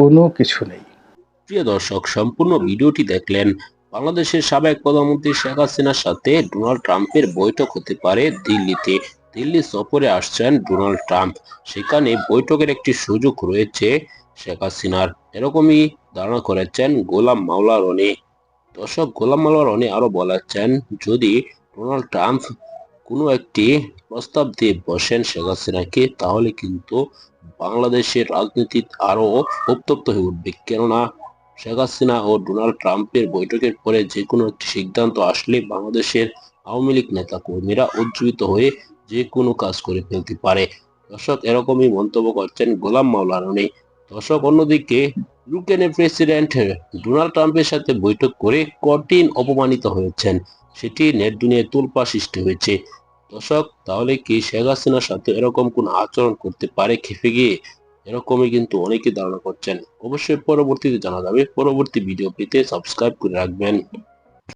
কোনো কিছু নেই। প্রিয় দর্শক, সম্পূর্ণ ভিডিওটি দেখলেন বাংলাদেশের সাবেক প্রধানমন্ত্রী শেখ হাসিনার সাথে ডোনাল্ড ট্রাম্পের বৈঠক হতে পারে দিল্লিতে। দিল্লি সফরে আসছেন ডোনাল্ড ট্রাম্প। সেখানে বৈঠকের একটি সুযোগ রয়েছে শেখ হাসিনার। এরকমই ধারণা করেছেন গোলাম মাওলা রনি। দর্শক, গোলাম মাওলা রনি আরও বলেছেন, যদি ডোনাল্ড ট্রাম্প কোনো একটি প্রস্তাব দিয়ে বসেন শেখ হাসিনাকে, তাহলে কিন্তু বাংলাদেশের রাজনীতি আরও উত্তপ্ত হয়ে উঠবে। কেননা শেখ হাসিনা ও ডোনাল্ড ট্রাম্পের বৈঠকের পরে যে কোনো একটি সিদ্ধান্ত আসলে বাংলাদেশের আওয়ামী লীগ নেতা কর্মীরা উজ্জীবিত হয়ে যে কোনো কাজ করে ফেলতে পারে। দর্শক, এরকমই মন্তব্য করছেন গোলাম মাওলা রনি দর্শক, অন্যদিকে ইউক্রেনের প্রেসিডেন্ট ডোনাল্ড ট্রাম্পের সাথে বৈঠক করে কঠিন অপমানিত হয়েছেন। সেটি নেট দুনিয়ায় তুলপা সৃষ্টি হয়েছে। দর্শক, তাহলে কি শেখ হাসিনার সাথে এরকম কোন আচরণ করতে পারে খেপে গিয়ে? এরকমই কিন্তু অনেকে ধারণা করছেন। অবশ্যই পরবর্তীতে জানা যাবে। পরবর্তী ভিডিও পেতে সাবস্ক্রাইব করে রাখবেন।